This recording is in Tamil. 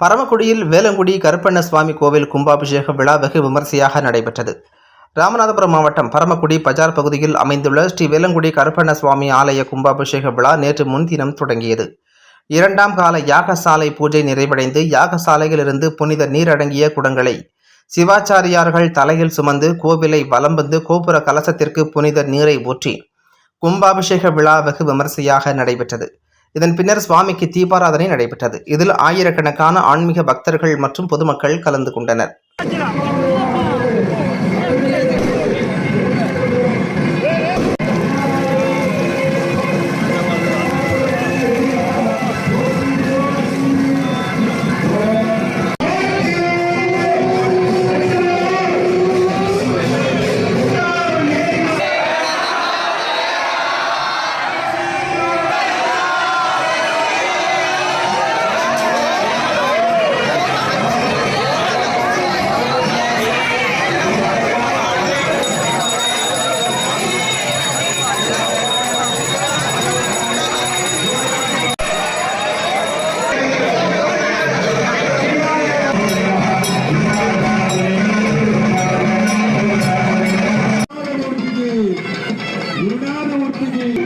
பரமக்குடியில் வேலங்குடி கருப்பண்ண சுவாமி கோவில் கும்பாபிஷேக விழா வெகு விமரிசையாக நடைபெற்றது. ராமநாதபுரம் மாவட்டம் பரமக்குடி பஜார் பகுதியில் அமைந்துள்ள ஸ்ரீ வேலங்குடி கருப்பண்ண சுவாமி ஆலய கும்பாபிஷேக விழா நேற்று முன்தினம் தொடங்கியது. இரண்டாம் கால யாகசாலை பூஜை நிறைவடைந்து யாகசாலையிலிருந்து புனித நீரடங்கிய குடங்களை சிவாச்சாரியார்கள் தலையில் சுமந்து கோவிலை வலம் வந்து கோபுர கலசத்திற்கு புனித நீரை ஊற்றி கும்பாபிஷேக விழா வெகு விமரிசையாக நடைபெற்றது. இதன் பின்னர் சுவாமிக்கு தீபாராதனை நடைபெற்றது. இதில் ஆயிரக்கணக்கான ஆன்மீக பக்தர்கள் மற்றும் பொதுமக்கள் கலந்து கொண்டனர்.